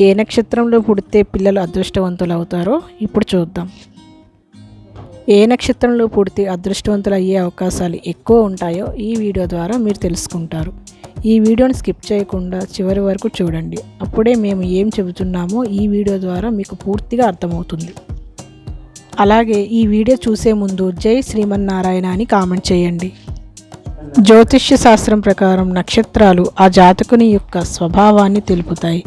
ఏ నక్షత్రంలో పుడితే పిల్లలు అదృష్టవంతులు అవుతారో ఇప్పుడు చూద్దాం. ఏ నక్షత్రంలో పుడితే అదృష్టవంతులు అయ్యే అవకాశాలు ఎక్కువ ఉంటాయో ఈ వీడియో ద్వారా మీరు తెలుసుకుంటారు. ఈ వీడియోని స్కిప్ చేయకుండా చివరి వరకు చూడండి. అప్పుడే మేము ఏం చెబుతున్నామో ఈ వీడియో ద్వారా మీకు పూర్తిగా అర్థమవుతుంది. అలాగే ఈ వీడియో చూసే ముందు జై శ్రీమన్నారాయణ అని కామెంట్ చేయండి. జ్యోతిష్య శాస్త్రం ప్రకారం నక్షత్రాలు ఆ జాతకుని యొక్క స్వభావాన్ని తెలుపుతాయి.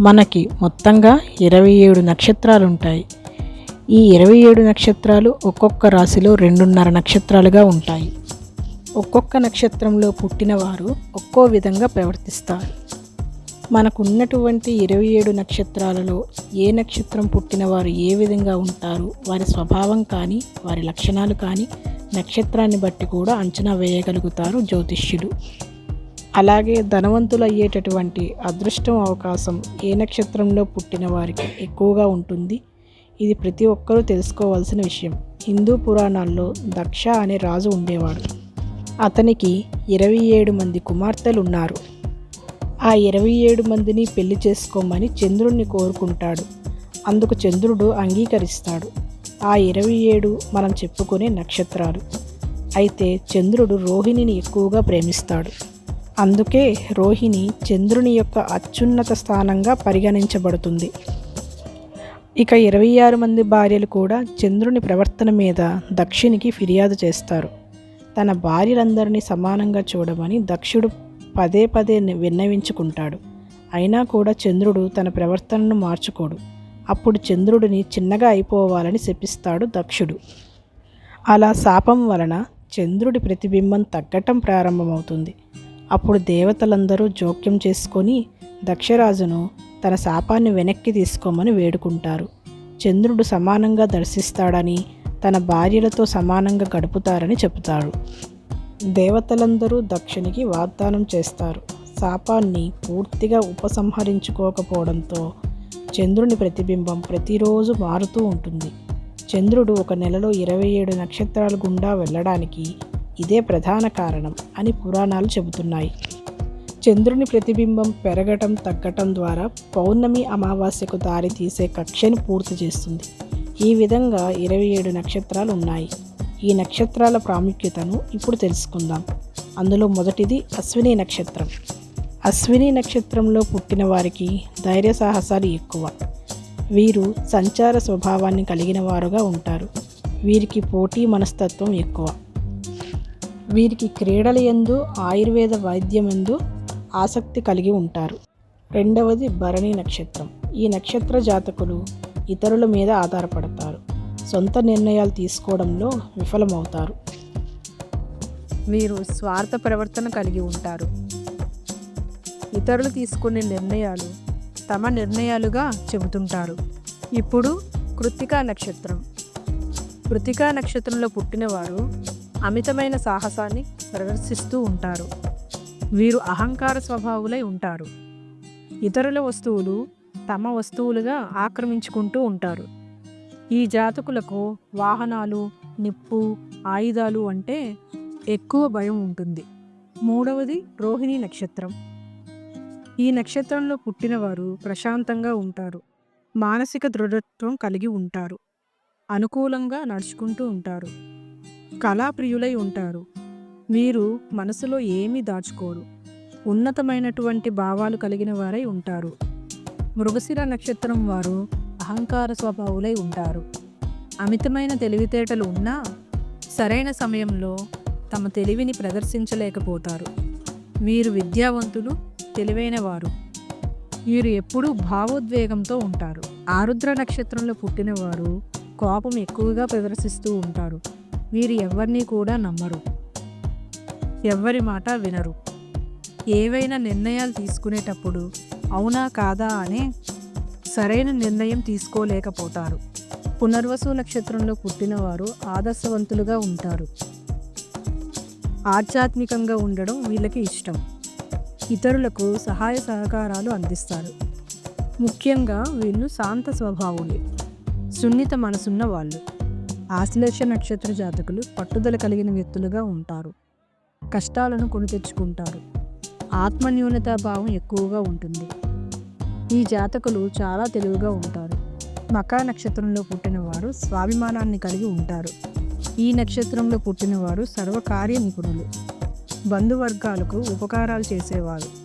మనకి మొత్తంగా ఇరవై ఏడు నక్షత్రాలు ఉంటాయి ఈ ఇరవై ఏడు నక్షత్రాలు ఒక్కొక్క రాశిలో రెండున్నర నక్షత్రాలుగా ఉంటాయి. ఒక్కొక్క నక్షత్రంలో పుట్టిన వారు ఒక్కో విధంగా ప్రవర్తిస్తారు. మనకున్నటువంటి ఇరవై ఏడు నక్షత్రాలలో ఏ నక్షత్రం పుట్టిన వారు ఏ విధంగా ఉంటారు వారి స్వభావం కానీ వారి లక్షణాలు కానీ నక్షత్రాన్ని బట్టి కూడా అంచనా వేయగలుగుతారు జ్యోతిష్యులు. అలాగే ధనవంతులు అయ్యేటటువంటి అదృష్టం అవకాశం ఏ నక్షత్రంలో పుట్టిన వారికి ఎక్కువగా ఉంటుంది. ఇది ప్రతి ఒక్కరూ తెలుసుకోవాల్సిన విషయం. హిందూ పురాణాల్లో దక్ష అనే రాజు ఉండేవాడు. అతనికి ఇరవై ఏడు మంది కుమార్తెలు ఉన్నారు ఆ ఇరవై ఏడు మందిని పెళ్ళి చేసుకోమని చంద్రుణ్ణి కోరుకుంటాడు. అందుకు చంద్రుడు అంగీకరిస్తాడు. ఆ ఇరవై ఏడు మనం చెప్పుకునే నక్షత్రాలు. అయితే చంద్రుడు రోహిణిని ఎక్కువగా ప్రేమిస్తాడు. అందుకే రోహిణి చంద్రుని యొక్క అత్యున్నత స్థానంగా పరిగణించబడుతుంది. ఇక ఇరవై ఆరు మంది భార్యలు కూడా చంద్రుని ప్రవర్తన మీద దక్షిణికి ఫిర్యాదు చేస్తారు. తన భార్యలందరినీ సమానంగా చూడమని దక్షుడు పదే పదే విన్నవించుకుంటాడు. అయినా కూడా చంద్రుడు తన ప్రవర్తనను మార్చుకోడు. అప్పుడు చంద్రుడిని చిన్నగా అయిపోవాలని శపిస్తాడు దక్షుడు. అలా శాపం వలన చంద్రుడి ప్రతిబింబం తగ్గటం ప్రారంభమవుతుంది. అప్పుడు దేవతలందరూ జోక్యం చేసుకొని దక్షరాజును తన శాపాన్ని వెనక్కి తీసుకోమని వేడుకుంటారు. చంద్రుడు సమానంగా దర్శిస్తాడని తన భార్యలతో సమానంగా గడుపుతారని చెబుతాడు దేవతలందరూ దక్షునికి వాగ్దానం చేస్తారు. శాపాన్ని పూర్తిగా ఉపసంహరించుకోకపోవడంతో చంద్రుని ప్రతిబింబం ప్రతిరోజు మారుతూ ఉంటుంది. చంద్రుడు ఒక నెలలో ఇరవై ఏడు నక్షత్రాల గుండా వెళ్ళడానికి ఇదే ప్రధాన కారణం అని పురాణాలు చెబుతున్నాయి. చంద్రుని ప్రతిబింబం పెరగటం తగ్గటం ద్వారా పౌర్ణమి అమావాస్యకు దారి తీసే కక్షను పూర్తి చేస్తుంది. ఈ విధంగా ఇరవై ఏడు నక్షత్రాలు ఉన్నాయి. ఈ నక్షత్రాల ప్రాముఖ్యతను ఇప్పుడు తెలుసుకుందాం. అందులో మొదటిది అశ్విని నక్షత్రం. అశ్విని నక్షత్రంలో పుట్టిన వారికి ధైర్య సాహసాలు ఎక్కువ. వీరు సంచార స్వభావాన్ని కలిగిన వారుగా ఉంటారు. వీరికి పోటీ మనస్తత్వం ఎక్కువ. వీరికి క్రీడల ఎందు ఆయుర్వేద వైద్యం ఎందు ఆసక్తి కలిగి ఉంటారు. రెండవది భరణి నక్షత్రం. ఈ నక్షత్ర జాతకులు ఇతరుల మీద ఆధారపడతారు. సొంత నిర్ణయాలు తీసుకోవడంలో విఫలమవుతారు. వీరు స్వార్థ ప్రవర్తన కలిగి ఉంటారు. ఇతరులు తీసుకునే నిర్ణయాలు తమ నిర్ణయాలుగా చెబుతుంటారు. ఇప్పుడు కృత్తికా నక్షత్రం. కృతికా నక్షత్రంలో పుట్టినవారు అమితమైన సాహసాన్ని ప్రదర్శిస్తూ ఉంటారు. వీరు అహంకార స్వభావులై ఉంటారు. ఇతరుల వస్తువులు తమ వస్తువులుగా ఆక్రమించుకుంటూ ఉంటారు. ఈ జాతకులకు వాహనాలు నిప్పు ఆయుధాలు అంటే ఎక్కువ భయం ఉంటుంది. మూడవది రోహిణి నక్షత్రం. ఈ నక్షత్రంలో పుట్టినవారు ప్రశాంతంగా ఉంటారు. మానసిక దృఢత్వం కలిగి ఉంటారు. అనుకూలంగా నడుచుకుంటూ ఉంటారు. కళాప్రియులై ఉంటారు. వీరు మనసులో ఏమీ దాచుకోరు. ఉన్నతమైనటువంటి భావాలు కలిగిన వారై ఉంటారు. మృగశిర నక్షత్రం వారు అహంకార స్వభావులై ఉంటారు. అమితమైన తెలివితేటలు ఉన్నా సరైన సమయంలో తమ తెలివిని ప్రదర్శించలేకపోతారు. వీరు విద్యావంతులు తెలివైన వారు వీరు ఎప్పుడూ భావోద్వేగంతో ఉంటారు. ఆరుద్ర నక్షత్రంలో పుట్టినవారు కోపం ఎక్కువగా ప్రదర్శిస్తూ ఉంటారు. వీరు ఎవరిని కూడా నమ్మరు. ఎవ్వరి మాట వినరు. ఏవైనా నిర్ణయాలు తీసుకునేటప్పుడు అవునా కాదా అనే సరైన నిర్ణయం తీసుకోలేకపోతారు. పునర్వసు నక్షత్రంలో పుట్టినవారు ఆదర్శవంతులుగా ఉంటారు. ఆధ్యాత్మికంగా ఉండడం వీళ్ళకి ఇష్టం. ఇతరులకు సహాయ సహకారాలు అందిస్తారు. ముఖ్యంగా వీళ్ళు శాంత స్వభావులే సున్నిత మనసున్న వాళ్ళు. ఆశ్లేష నక్షత్ర జాతకులు పట్టుదల కలిగిన వ్యక్తులుగా ఉంటారు. కష్టాలను కొని తెచ్చుకుంటారు. ఆత్మన్యూనతా భావం ఎక్కువగా ఉంటుంది. ఈ జాతకులు చాలా తెలివిగా ఉంటారు. మకా నక్షత్రంలో పుట్టినవారు స్వాభిమానాన్ని కలిగి ఉంటారు. ఈ నక్షత్రంలో పుట్టినవారు సర్వకార్య నిపుణులు. బంధువర్గాలకు ఉపకారాలు చేసేవారు.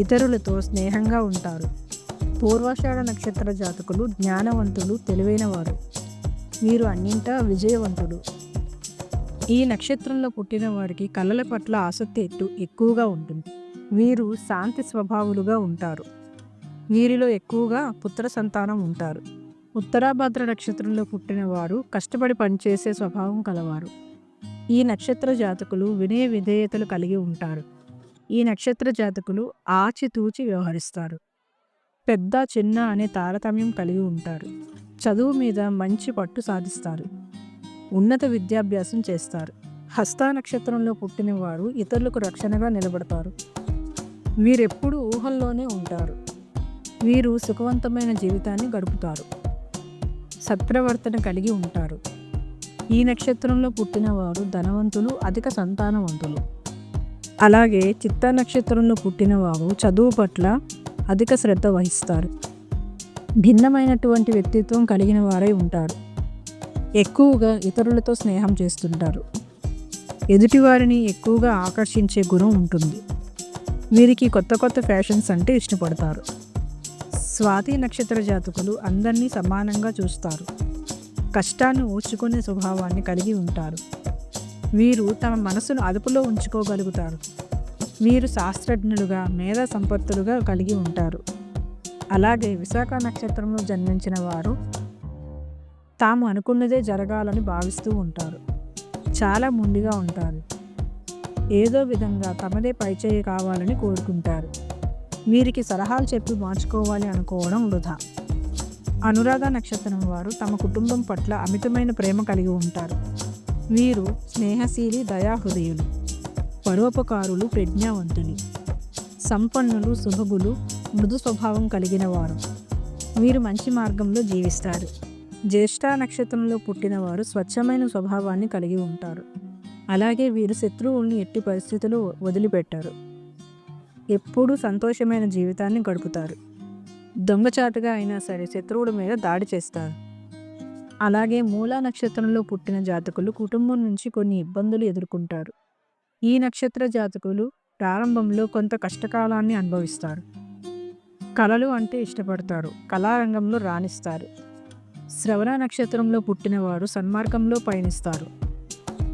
ఇతరులతో స్నేహంగా ఉంటారు. పూర్వాషాఢ నక్షత్ర జాతకులు జ్ఞానవంతులు తెలివైనవారు. మీరు అన్నింటా విజయవంతుడు. ఈ నక్షత్రంలో పుట్టిన వారికి కళల పట్ల ఆసక్తి ఎట్టు ఎక్కువగా ఉంటుంది. వీరు శాంతి స్వభావులుగా ఉంటారు. వీరిలో ఎక్కువగా పుత్ర సంతానం ఉంటారు. ఉత్తరాభద్ర నక్షత్రంలో పుట్టిన వారు కష్టపడి పనిచేసే స్వభావం కలవారు. ఈ నక్షత్ర జాతకులు వినయ విధేయతలు కలిగి ఉంటారు. ఈ నక్షత్ర జాతకులు ఆచితూచి వ్యవహరిస్తారు. పెద్ద చిన్న అనే తారతమ్యం కలిగి ఉంటారు. చదువు మీద మంచి పట్టు సాధిస్తారు. ఉన్నత విద్యాభ్యాసం చేస్తారు. హస్త నక్షత్రంలో పుట్టిన వారు ఇతరులకు రక్షణగా నిలబడతారు. వీరెప్పుడు ఊహల్లోనే ఉంటారు. వీరు సుఖవంతమైన జీవితాన్ని గడుపుతారు. సత్ప్రవర్తన కలిగి ఉంటారు. ఈ నక్షత్రంలో పుట్టిన వారు ధనవంతులు అధిక సంతానవంతులు. అలాగే చిత్త నక్షత్రంలో పుట్టిన వారు చదువు పట్ల అధిక శ్రద్ధ వహిస్తారు. భిన్నమైనటువంటి వ్యక్తిత్వం కలిగిన వారై ఉంటారు. ఎక్కువగా ఇతరులతో స్నేహం చేస్తుంటారు. ఎదుటివారిని ఎక్కువగా ఆకర్షించే గుణం ఉంటుంది. వీరికి కొత్త కొత్త ఫ్యాషన్స్ అంటే ఇష్టపడతారు. స్వాతి నక్షత్ర జాతకులు అందరినీ సమానంగా చూస్తారు. కష్టాన్ని ఓర్చుకునే స్వభావాన్ని కలిగి ఉంటారు. వీరు తమ మనసును అదుపులో ఉంచుకోగలుగుతారు. వీరు శాస్త్రజ్ఞులుగా మేధా సంపత్తులుగా కలిగి ఉంటారు. అలాగే విశాఖ నక్షత్రంలో జన్మించిన వారు తాము అనుకున్నదే జరగాలని భావిస్తూ ఉంటారు. చాలా ముందుగా ఉంటారు. ఏదో విధంగా తమదే పైచేయి కావాలని కోరుకుంటారు. వీరికి సలహాలు చెప్పి మార్చుకోవాలి అనుకోవడం వృధా. అనురాధ నక్షత్రం వారు తమ కుటుంబం పట్ల అమితమైన ప్రేమ కలిగి ఉంటారు. వీరు స్నేహశీలి దయాహృదయులు. పరోపకారులు ప్రజ్ఞావంతులు సంపన్నులు సుభగులు మృదు స్వభావం కలిగిన వారు వీరు మంచి మార్గంలో జీవిస్తారు. జ్యేష్ఠ నక్షత్రంలో పుట్టినవారు స్వచ్ఛమైన స్వభావాన్ని కలిగి ఉంటారు. అలాగే వీరు శత్రువుల్ని ఎట్టి పరిస్థితుల్లో వదిలిపెట్టారు. ఎప్పుడూ సంతోషమైన జీవితాన్ని గడుపుతారు. దొంగచాటుగా అయినా సరే శత్రువుల మీద దాడి చేస్తారు. అలాగే మూలా నక్షత్రంలో పుట్టిన జాతకులు కుటుంబం నుంచి కొన్ని ఇబ్బందులు ఎదుర్కొంటారు. ఈ నక్షత్ర జాతకులు ప్రారంభంలో కొంత కష్టకాలాన్ని అనుభవిస్తారు. కళలు అంటే ఇష్టపడతారు. కళారంగంలో రాణిస్తారు. శ్రవణ నక్షత్రంలో పుట్టినవారు సన్మార్గంలో పయనిస్తారు.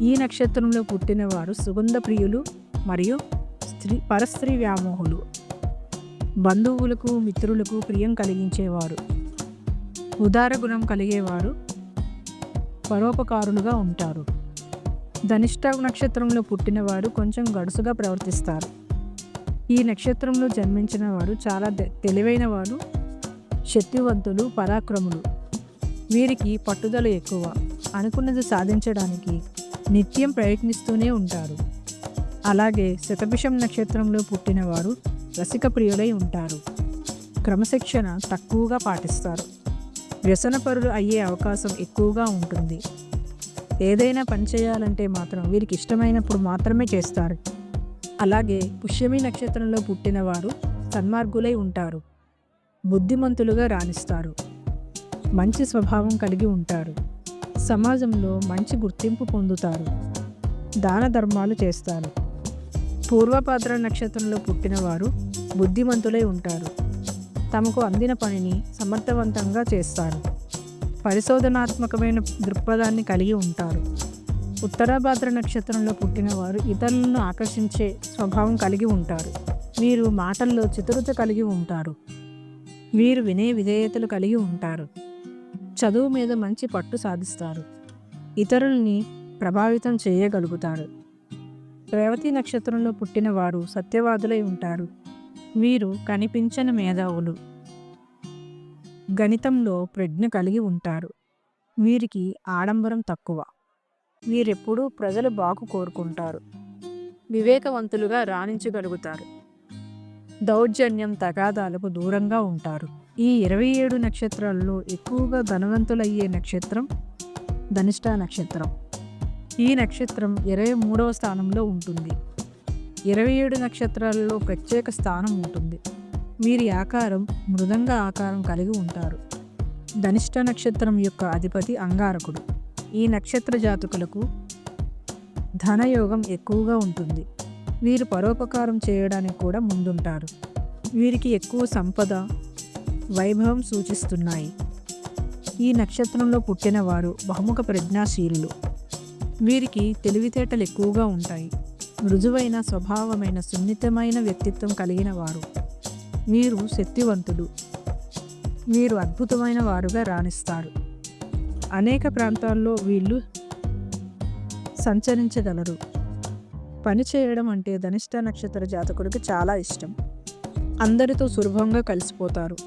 ఈ నక్షత్రంలో పుట్టినవారు సుగంధ ప్రియులు మరియు స్త్రీ పరస్త్రీ వ్యామోహులు. బంధువులకు మిత్రులకు ప్రియం కలిగించేవారు. ఉదార గుణం కలిగేవారు. పరోపకారులుగా ఉంటారు. ధనిష్ట నక్షత్రంలో పుట్టినవారు కొంచెం గడుసుగా ప్రవర్తిస్తారు. ఈ నక్షత్రంలో జన్మించిన వారు చాలా తె- తెలివైన వారు శక్తివంతులు పరాక్రములు వీరికి పట్టుదల ఎక్కువ. అనుకున్నది సాధించడానికి నిత్యం ప్రయత్నిస్తూనే ఉంటారు. అలాగే శతభిషం నక్షత్రంలో పుట్టినవారు రసిక ప్రియులై ఉంటారు. క్రమశిక్షణ తక్కువగా పాటిస్తారు. వ్యసనపరులు అయ్యే అవకాశం ఎక్కువగా ఉంటుంది. ఏదైనా పని చేయాలంటే మాత్రం వీరికి ఇష్టమైనప్పుడు మాత్రమే చేస్తారు. అలాగే పుష్యమి నక్షత్రంలో పుట్టినవారు సన్మార్గులై ఉంటారు. బుద్ధిమంతులుగా రాణిస్తారు. మంచి స్వభావం కలిగి ఉంటారు. సమాజంలో మంచి గుర్తింపు పొందుతారు. దాన ధర్మాలు చేస్తారు. పూర్వపాత్ర నక్షత్రంలో పుట్టినవారు బుద్ధిమంతులై ఉంటారు. తమకు అందిన పనిని సమర్థవంతంగా చేస్తారు. పరిశోధనాత్మకమైన దృక్పథాన్ని కలిగి ఉంటారు. ఉత్తరాభాద్ర నక్షత్రంలో పుట్టినవారు ఇతరులను ఆకర్షించే స్వభావం కలిగి ఉంటారు. వీరు మాటల్లో చతురత కలిగి ఉంటారు. వీరు వినే విధేయతలు కలిగి ఉంటారు. చదువు మీద మంచి పట్టు సాధిస్తారు. ఇతరుల్ని ప్రభావితం చేయగలుగుతారు. రేవతి నక్షత్రంలో పుట్టిన వారు సత్యవాదులై ఉంటారు. వీరు కనిపించని మేధావులు. గణితంలో ప్రజ్ఞ కలిగి ఉంటారు. వీరికి ఆడంబరం తక్కువ. వీరెప్పుడూ ప్రజలు బాగు కోరుకుంటారు. వివేకవంతులుగా రాణించగలుగుతారు. దౌర్జన్యం తగాదాలకు దూరంగా ఉంటారు. ఈ ఇరవై ఏడు నక్షత్రాల్లో ఎక్కువగా ధనవంతులయ్యే నక్షత్రం ధనిష్ట నక్షత్రం. ఈ నక్షత్రం ఇరవై మూడవ స్థానంలో ఉంటుంది. ఇరవై ఏడు నక్షత్రాలలో ప్రత్యేక స్థానం ఉంటుంది. వీరి ఆకారం మృదంగ ఆకారం కలిగి ఉంటారు. ధనిష్ట నక్షత్రం యొక్క అధిపతి అంగారకుడు. ఈ నక్షత్ర జాతకులకు ధనయోగం ఎక్కువగా ఉంటుంది. వీరు పరోపకారం చేయడానికి కూడా ముందుంటారు. వీరికి ఎక్కువ సంపద వైభవం సూచిస్తున్నాయి. ఈ నక్షత్రంలో పుట్టిన వారు బహుముఖ ప్రజ్ఞాశీలులు. వీరికి తెలివితేటలు ఎక్కువగా ఉంటాయి. మృదువైన స్వభావమైన సున్నితమైన వ్యక్తిత్వం కలిగిన వారు. మీరు శక్తివంతులు. మీరు అద్భుతమైన వారుగా రాణిస్తారు. అనేక ప్రాంతాల్లో వీళ్ళు సంచరించగలరు. పని చేయడం అంటే ధనిష్ట నక్షత్ర జాతకుడికి చాలా ఇష్టం. అందరితో సులభంగా కలిసిపోతారు.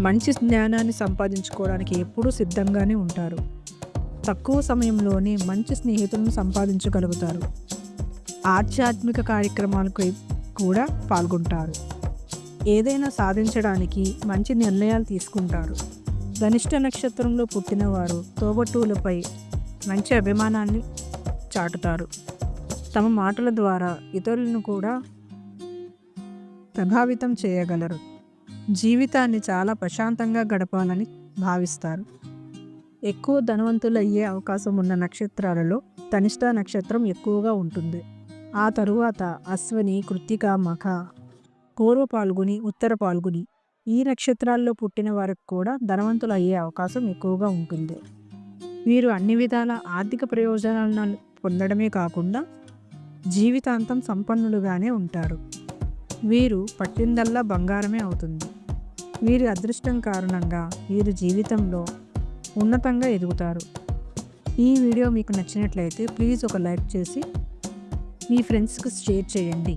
మంచి జ్ఞానాన్ని సంపాదించుకోవడానికి ఎప్పుడూ సిద్ధంగానే ఉంటారు. తక్కువ సమయంలోనే మంచి స్నేహితులను సంపాదించగలుగుతారు. ఆధ్యాత్మిక కార్యక్రమాలకు కూడా పాల్గొంటారు. ఏదైనా సాధించడానికి మంచి నిర్ణయాలు తీసుకుంటారు. ధనిష్ట నక్షత్రంలో పుట్టినవారు తోబట్టువులపై మంచి అభిమానాన్ని చాటుతారు. తమ మాటల ద్వారా ఇతరులను కూడా ప్రభావితం చేయగలరు. జీవితాన్ని చాలా ప్రశాంతంగా గడపాలని భావిస్తారు. ఎక్కువ ధనవంతులు అయ్యే అవకాశం ఉన్న నక్షత్రాలలో తనిష్ట నక్షత్రం ఎక్కువగా ఉంటుంది. ఆ తరువాత అశ్వని కృత్తిక మఖ పూర్వ పాల్గొని ఉత్తర పాల్గొని ఈ నక్షత్రాల్లో పుట్టిన వారికి కూడా ధనవంతులు అయ్యే అవకాశం ఎక్కువగా ఉంటుంది. వీరు అన్ని విధాల ఆర్థిక ప్రయోజనాలను పొందడమే కాకుండా జీవితాంతం సంపన్నులుగానే ఉంటారు. వీరు పట్టిందల్లా బంగారమే అవుతుంది. వీరి అదృష్టం కారణంగా వీరు జీవితంలో ఉన్నతంగా ఎదుగుతారు. ఈ వీడియో మీకు నచ్చినట్లయితే ప్లీజ్ ఒక లైక్ చేసి మీ ఫ్రెండ్స్కి షేర్ చేయండి.